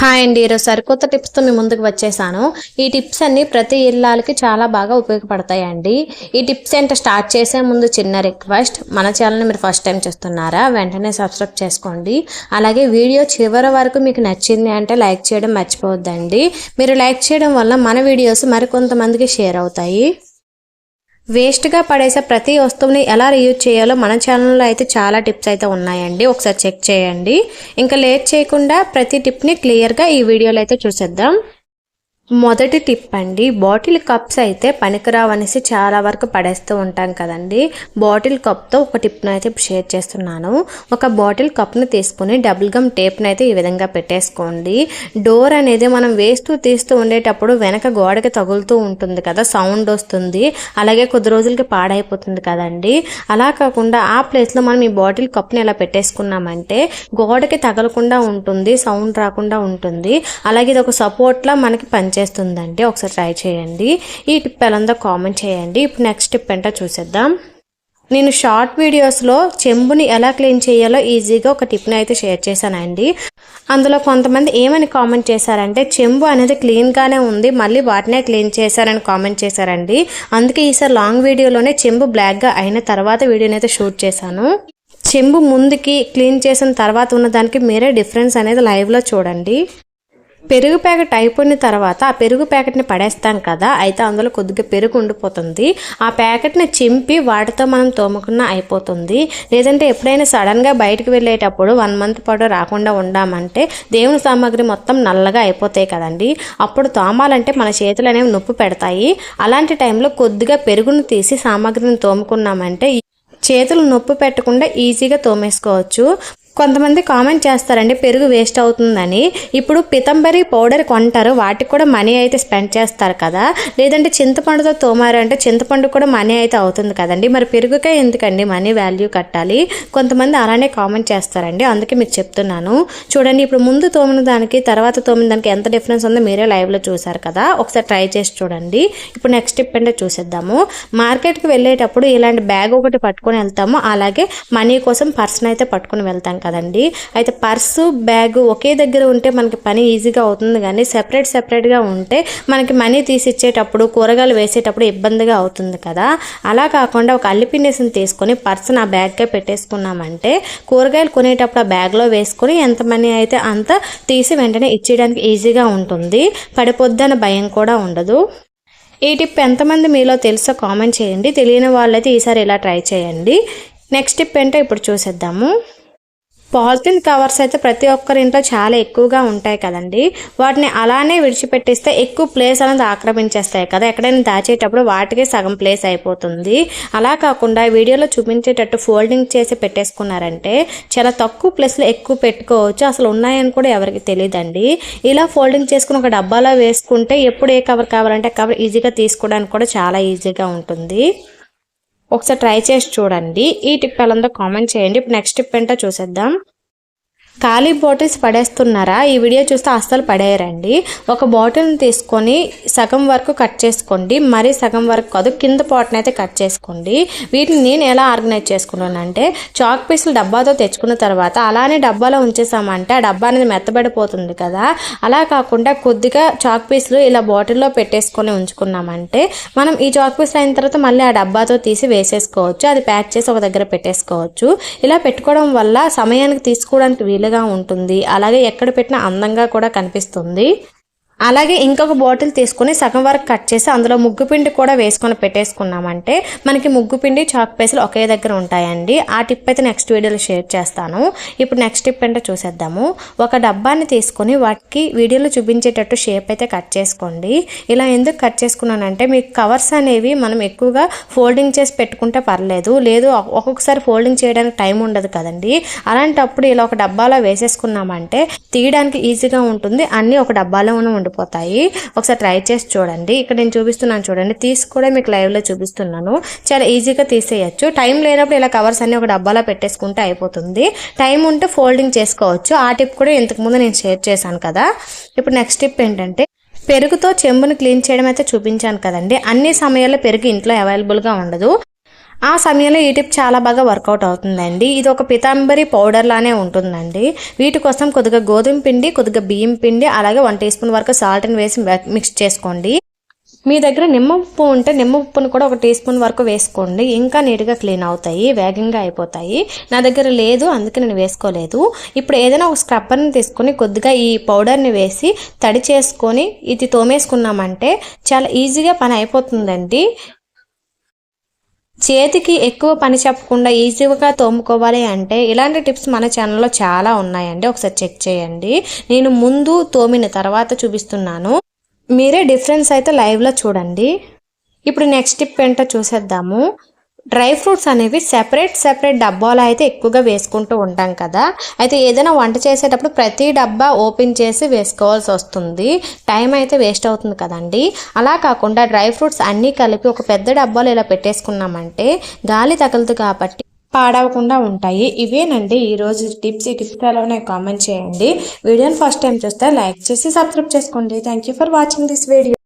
Hi అండి. ఈరోజు సరికొత్త టిప్స్తో మీ ముందుకు వచ్చేసాను. ఈ టిప్స్ అన్నీ ప్రతి ఇళ్ళకి చాలా బాగా ఉపయోగపడతాయండి. ఈ టిప్స్ ఏంటో స్టార్ట్ చేసే ముందు చిన్న రిక్వెస్ట్. మన ఛానల్ని మీరు ఫస్ట్ టైం చూస్తున్నారా వెంటనే సబ్స్క్రైబ్ చేసుకోండి. అలాగే వీడియో చివరి వరకు మీకు నచ్చింది అంటే లైక్ చేయడం మర్చిపోవద్దండి. మీరు లైక్ చేయడం వల్ల మన వీడియోస్ మరికొంతమందికి షేర్ అవుతాయి. వేస్ట్గా పడేసే ప్రతి వస్తువుని ఎలా రీయూజ్ చేయాలో మన ఛానల్లో అయితే చాలా టిప్స్ అయితే ఉన్నాయండి. ఒకసారి చెక్ చేయండి. ఇంకా లేట్ చేయకుండా ప్రతి టిప్ని క్లియర్గా ఈ వీడియోలో అయితే చూసేద్దాం. మొదటి టిప్ అండి బాటిల్ కప్స్ అయితే పనికిరావనేసి చాలా వరకు పడేస్తూ ఉంటాం కదండి. బాటిల్ కప్తో ఒక టిప్ను అయితే షేర్ చేస్తున్నాను. ఒక బాటిల్ కప్ను తీసుకుని డబుల్ గమ్ టేప్ని అయితే ఈ విధంగా పెట్టేసుకోండి. డోర్ అనేది మనం వేస్తూ తీస్తూ ఉండేటప్పుడు వెనక గోడకి తగులుతూ ఉంటుంది కదా సౌండ్ వస్తుంది. అలాగే కొద్ది రోజులకి పాడైపోతుంది కదండి. అలా కాకుండా ఆ ప్లేస్లో మనం ఈ బాటిల్ కప్ని ఇలా పెట్టేసుకున్నామంటే గోడకి తగలకుండా ఉంటుంది సౌండ్ రాకుండా ఉంటుంది. అలాగే ఇది ఒక సపోర్ట్లా మనకి పనిచేస్తుంది. వచ్చేస్తుందండి ఒకసారి ట్రై చేయండి. ఈ టిప్ ఎలా కామెంట్ చేయండి. ఇప్పుడు నెక్స్ట్ టిప్ ఏంటో చూసేద్దాం. నేను షార్ట్ వీడియోస్లో చెంబుని ఎలా క్లీన్ చేయాలో ఈజీగా ఒక టిప్ని అయితే షేర్ చేశానండి. అందులో కొంతమంది ఏమని కామెంట్ చేశారంటే చెంబు అనేది క్లీన్గానే ఉంది మళ్ళీ వాటినే క్లీన్ చేశారని కామెంట్ చేశారండి. అందుకే ఈసారి లాంగ్ వీడియోలోనే చెంబు బ్లాక్గా అయిన తర్వాత వీడియోని అయితే షూట్ చేశాను. చెంబు ముందుకి క్లీన్ చేసిన తర్వాత ఉన్న దానికి మీరే డిఫరెన్స్ అనేది లైవ్లో చూడండి. పెరుగు ప్యాకెట్ అయిపోయిన తర్వాత ఆ పెరుగు ప్యాకెట్ని పడేస్తాం కదా అయితే అందులో కొద్దిగా పెరుగు ఉండిపోతుంది. ఆ ప్యాకెట్ని చింపి వాటితో మనం తోముకున్న అయిపోతుంది. లేదంటే ఎప్పుడైనా సడన్గా బయటకు వెళ్ళేటప్పుడు వన్ మంత్ పాటు రాకుండా ఉండామంటే దేవుని సామాగ్రి మొత్తం నల్లగా అయిపోతాయి కదండి. అప్పుడు తోమాలంటే మన చేతులు అనేవి నొప్పి పెడతాయి. అలాంటి టైంలో కొద్దిగా పెరుగును తీసి సామాగ్రిని తోముకున్నామంటే చేతులు నొప్పి పెట్టకుండా ఈజీగా తోమేసుకోవచ్చు. కొంతమంది కామెంట్ చేస్తారండి పెరుగు వేస్ట్ అవుతుందని. ఇప్పుడు పితంబరి పౌడర్ కొంటారు వాటికి కూడా మనీ అయితే స్పెండ్ చేస్తారు కదా. లేదంటే చింతపండుతో తోమారు అంటే చింతపండు కూడా మనీ అయితే అవుతుంది కదండి. మరి పెరుగుకే ఎందుకండి మనీ వాల్యూ కట్టాలి? కొంతమంది అలానే కామెంట్ చేస్తారండి అందుకే మీకు చెప్తున్నాను. చూడండి ఇప్పుడు ముందు తోమిన దానికి తర్వాత తోమిన దానికి ఎంత డిఫరెన్స్ ఉందో మీరే లైవ్లో చూసారు కదా. ఒకసారి ట్రై చేసి చూడండి. ఇప్పుడు నెక్స్ట్ స్టెప్ అంటే చూసేద్దాము. మార్కెట్కి వెళ్ళేటప్పుడు ఇలాంటి బ్యాగ్ ఒకటి పట్టుకొని వెళ్తాము. అలాగే మనీ కోసం పర్సన్ అయితే పట్టుకొని వెళ్తాం కదా. కదండి. అయితే పర్సు బ్యాగ్ ఒకే దగ్గర ఉంటే మనకి పని ఈజీగా అవుతుంది కానీ సెపరేట్ సెపరేట్గా ఉంటే మనకి మనీ తీసి ఇచ్చేటప్పుడు కూరగాయలు వేసేటప్పుడు ఇబ్బందిగా అవుతుంది కదా. అలా కాకుండా ఒక అల్లిపిండేసిని తీసుకొని పర్సు నా బ్యాగ్కే పెట్టేసుకున్నామంటే కూరగాయలు కొనేటప్పుడు ఆ బ్యాగ్లో వేసుకొని ఎంత మనీ అయితే అంత తీసి వెంటనే ఇచ్చేయడానికి ఈజీగా ఉంటుంది. పడిపోద్దన్న భయం కూడా ఉండదు. ఈ టిప్ ఎంతమంది మీలో తెలుసో కామెంట్ చేయండి. తెలియని వాళ్ళైతే ఈసారి ఇలా ట్రై చేయండి. నెక్స్ట్ టిప్ ఏంటో ఇప్పుడు చూసేద్దాము. పాలిథిన్ కవర్స్ అయితే ప్రతి ఒక్కరి ఇంట్లో చాలా ఎక్కువగా ఉంటాయి కదండి. వాటిని అలానే విడిచిపెట్టేస్తే ఎక్కువ ప్లేస్ అనేది ఆక్రమించేస్తాయి కదా. ఎక్కడైనా దాచేటప్పుడు వాటికి సగం ప్లేస్ అయిపోతుంది. అలా కాకుండా వీడియోలో చూపించేటట్టు ఫోల్డింగ్ చేసి పెట్టేసుకున్నారంటే చాలా తక్కువ ప్లేస్లో ఎక్కువ పెట్టుకోవచ్చు. అసలు ఉన్నాయని కూడా ఎవరికి తెలియదండి ఇలా ఫోల్డింగ్ చేసుకుని ఒక డబ్బాలో వేసుకుంటే ఎప్పుడు ఏ కవర్ కావాలంటే కవర్ ఈజీగా తీసుకోవడానికి కూడా చాలా ఈజీగా ఉంటుంది. ఒకసారి ట్రై చేసి చూడండి. ఈ టిప్ ఎలా కామెంట్ చేయండి. ఇప్పుడు నెక్స్ట్ టిప్ ఏంటో చూసేద్దాం. ఖాళీ బాటిల్స్ పడేస్తున్నారా? ఈ వీడియో చూస్తే అస్సలు పడేయరండి. ఒక బాటిల్ని తీసుకొని సగం వరకు కట్ చేసుకోండి. మరీ సగం వరకు కాదు కింద పాట్ని అయితే కట్ చేసుకోండి. వీటిని నేను ఎలా ఆర్గనైజ్ చేసుకున్నానంటే చాక్ పీసులు డబ్బాతో తెచ్చుకున్న తర్వాత అలానే డబ్బాలో ఉంచేసామంటే ఆ డబ్బా అనేది మెత్తబడిపోతుంది కదా. అలా కాకుండా కొద్దిగా చాక్ పీసులు ఇలా బాటిల్లో పెట్టేసుకొని ఉంచుకున్నామంటే మనం ఈ చాక్ పీసులు అయిన తర్వాత మళ్ళీ ఆ డబ్బాతో తీసి వేసేసుకోవచ్చు. అది ప్యాక్ చేసి ఒక దగ్గర పెట్టేసుకోవచ్చు. ఇలా పెట్టుకోవడం వల్ల సమయానికి తీసుకోవడానికి వీలు ఉంటుంది. అలాగే ఎక్కడ పెట్టినా అందంగా కూడా కనిపిస్తుంది. అలాగే ఇంకొక బాటిల్ తీసుకుని సగం వరకు కట్ చేసి అందులో ముగ్గు పిండి కూడా వేసుకొని పెట్టేసుకున్నామంటే మనకి ముగ్గు పిండి చాక్ పేసులు ఒకే దగ్గర ఉంటాయండి. ఆ టిప్ అయితే నెక్స్ట్ వీడియోలో షేర్ చేస్తాను. ఇప్పుడు నెక్స్ట్ టిప్ ఏంటో చూసేద్దాము. ఒక డబ్బాని తీసుకొని వాటికి వీడియోలో చూపించేటట్టు షేప్ అయితే కట్ చేసుకోండి. ఇలా ఎందుకు కట్ చేసుకున్నానంటే మీకు కవర్స్ అనేవి మనం ఎక్కువగా ఫోల్డింగ్ చేసి పెట్టుకుంటే పర్లేదు. లేదు ఒక్కొక్కసారి ఫోల్డింగ్ చేయడానికి టైం ఉండదు కదండి. అలాంటప్పుడు ఇలా ఒక డబ్బాలో వేసేసుకున్నామంటే తీయడానికి ఈజీగా ఉంటుంది. అన్నీ ఒక డబ్బాలోనే ఉండి ఉండిపోతాయి ఒకసారి ట్రై చేసి చూడండి. ఇక్కడ నేను చూపిస్తున్నాను చూడండి. తీసి కూడా మీకు లైవ్లో చూపిస్తున్నాను. చాలా ఈజీగా తీసేయచ్చు. టైం లేనప్పుడు ఇలా కవర్స్ అన్ని ఒక డబ్బాలో పెట్టేసుకుంటే అయిపోతుంది. టైం ఉంటే ఫోల్డింగ్ చేసుకోవచ్చు. ఆ టిప్ కూడా ఇంతకుముందు నేను షేర్ చేశాను కదా. ఇప్పుడు నెక్స్ట్ టిప్ ఏంటంటే పెరుగుతో చెంబును క్లీన్ చేయడం అయితే చూపించాను కదండి. అన్ని సమయాల్లో పెరుగు ఇంట్లో అవైలబుల్గా ఉండదు. ఆ సమయంలో ఈ టిప్ చాలా బాగా వర్కౌట్ అవుతుందండి. ఇది ఒక పితాంబరి పౌడర్ లానే ఉంటుందండి. వీటి కోసం కొద్దిగా గోధుమ పిండి కొద్దిగా బియ్యం పిండి అలాగే వన్ టీ స్పూన్ వరకు సాల్ట్ని వేసి మిక్స్ చేసుకోండి. మీ దగ్గర నిమ్మ ఉప్పు ఉంటే నిమ్మ ఉప్పును కూడా ఒక టీ స్పూన్ వరకు వేసుకోండి. ఇంకా నీట్గా క్లీన్ అవుతాయి వేగంగా అయిపోతాయి. నా దగ్గర లేదు అందుకే నేను వేసుకోలేదు. ఇప్పుడు ఏదైనా ఒక స్క్రబ్బర్ని తీసుకొని కొద్దిగా ఈ పౌడర్ని వేసి తడి చేసుకొని ఇది తోమేసుకున్నామంటే చాలా ఈజీగా పని అయిపోతుందండి. చేతికి ఎక్కువ పని చెప్పకుండా ఈజీగా తోముకోవాలి అంటే ఇలాంటి టిప్స్ మన ఛానల్లో చాలా ఉన్నాయండి. ఒకసారి చెక్ చేయండి. నేను ముందు తోమిన తర్వాత చూపిస్తున్నాను. మీరే డిఫరెన్స్ అయితే లైవ్లో చూడండి. ఇప్పుడు నెక్స్ట్ టిప్ ఏంటో చూసేద్దాము. డ్రై ఫ్రూట్స్ అనేవి సెపరేట్ సెపరేట్ డబ్బాలో అయితే ఎక్కువగా వేసుకుంటూ ఉంటాం కదా. అయితే ఏదైనా వంట చేసేటప్పుడు ప్రతి డబ్బా ఓపెన్ చేసి వేసుకోవాల్సి వస్తుంది. టైం అయితే వేస్ట్ అవుతుంది కదండి. అలా కాకుండా డ్రై ఫ్రూట్స్ అన్నీ కలిపి ఒక పెద్ద డబ్బాలో ఇలా పెట్టేసుకున్నామంటే గాలి తగలదు కాబట్టి పాడవకుండా ఉంటాయి. ఇవేనండి. ఈరోజు టిప్స్ ఈ టిప్స్ ఎలానే కామెంట్ చేయండి. వీడియోని ఫస్ట్ టైం చూస్తే లైక్ చేసి సబ్స్క్రైబ్ చేసుకోండి. Thank you for watching this video.